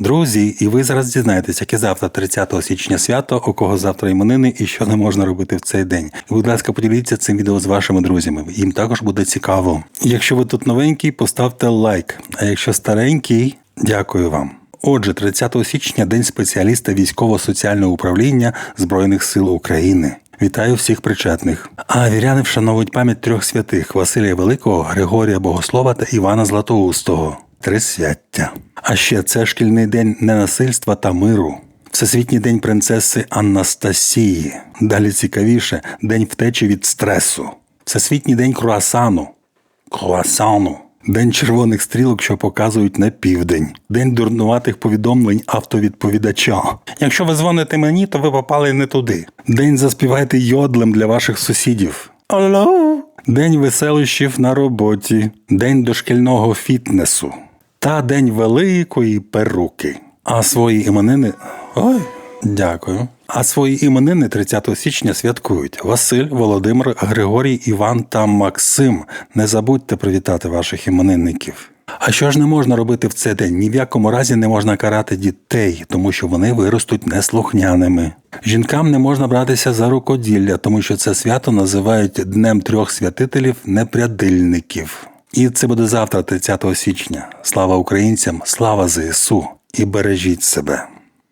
Друзі, і ви зараз дізнаєтесь, яке завтра 30 січня свято, у кого завтра іменини і що не можна робити в цей день. І, будь ласка, поділіться цим відео з вашими друзями. Їм також буде цікаво. Якщо ви тут новенький, поставте лайк. А якщо старенький, дякую вам. Отже, 30 січня день спеціаліста військово-соціального управління Збройних сил України. Вітаю всіх причетних. А віряни вшановують пам'ять трьох святих Василія Великого, Григорія Богослова та Івана Златоустого. Трисвяття. А ще це шкільний день ненасильства та миру. Всесвітній день принцеси Анастасії. Далі цікавіше день втечі від стресу. Всесвітній день круасану. Круасану. День червоних стрілок, що показують на південь. День дурнуватих повідомлень автовідповідача. Якщо ви дзвоните мені, то ви попали не туди. День заспівайте йодлем для ваших сусідів. Алло. День веселощів на роботі. День дошкільного фітнесу. Та день великої перуки. А свої іменини. Ой, дякую. А свої іменини 30 січня святкують Василь, Володимир, Григорій, Іван та Максим. Не забудьте привітати ваших іменинників. А що ж не можна робити в цей день? Ні в якому разі не можна карати дітей, тому що вони виростуть неслухняними. Жінкам не можна братися за рукоділля, тому що це свято називають Днем трьох святителів непрядильників. І це буде завтра, 30 січня. Слава українцям, слава ЗСУ і бережіть себе.